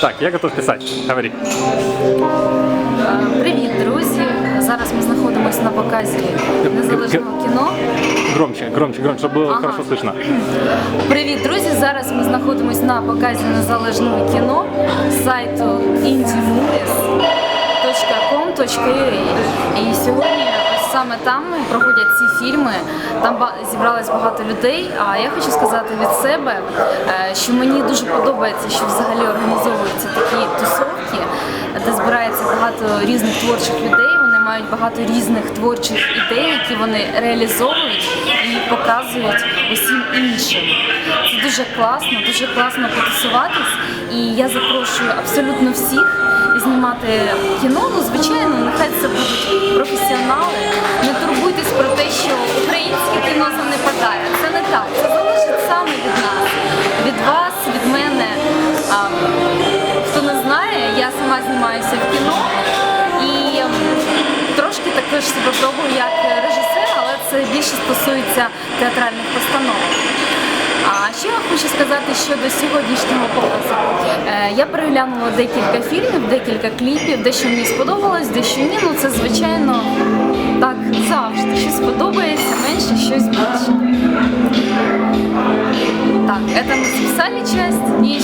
Так, я готов писать. Говори. Привіт, друзі! Зараз ми знаходимося на показі незалежного кіно. Громче, громче, громче, чтобы было Ага. хорошо слышно. Привіт, друзі! Зараз ми знаходимося на показі незалежного кіно сайту indiemovies.com.ua І сьогодні ось саме там проходять ці фільми. Там зібралось багато людей. А я хочу сказати від себе, е, що мені дуже подобається, що взагалі організовуються такі тусовки, де збирається багато різних творчих людей. Вони мають багато різних творчих ідей, які вони реалізовують і показують усім іншим. Це дуже класно, дуже класно потусуватись. І я запрошую абсолютно всіх знімати кіно. Ну, звичайно, нехай це будуть професіонали. Сама знімаюся в кіно і ем, трошки також себе пробую як режисер, але це більше стосується театральних постановок. А ще я хочу сказати щодо сьогоднішнього показу. Е, Я переглянула декілька фільмів, декілька кліпів, дещо мені сподобалось, дещо ні. Ну це звичайно так завжди. Щось подобається, менше, щось більше. Так, это мы записали часть и